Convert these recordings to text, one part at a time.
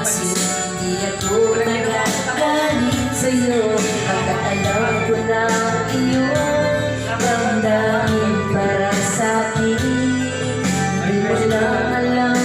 pansin Hindi ako nagagaling sa'yo Pagkat alam ko na iyong Damdamin para sa'kin Hindi mo lang alam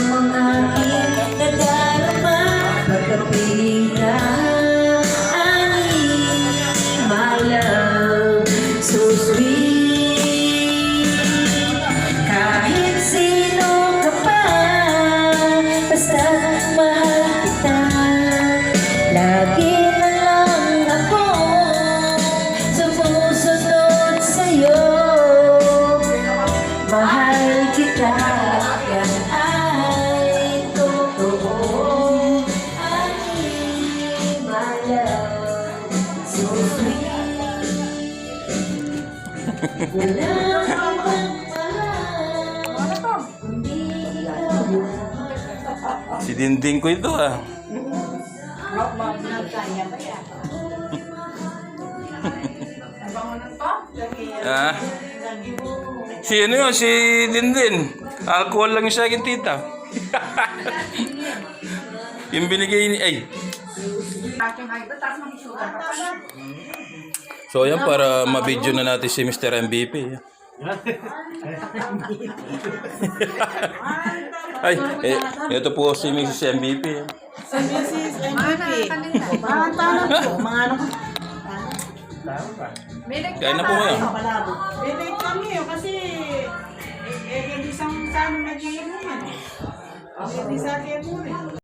Si Dinding ko ito ah. Ah. Si ano yun, si Dindin. Alcohol lang yung sa tita. yung binigay ni... Ay. So yan, para ma-video na natin si Mr. MVP. Ay, eh, ito po si Mrs. MVP. Sa Mrs. MVP. Mga tanong po, mga ano ko. Kaya na po kayo. Bebate kami oh, kasi eh, eh, hindi isang sa amin nag-iinuman. Hindi sa atin mo rin.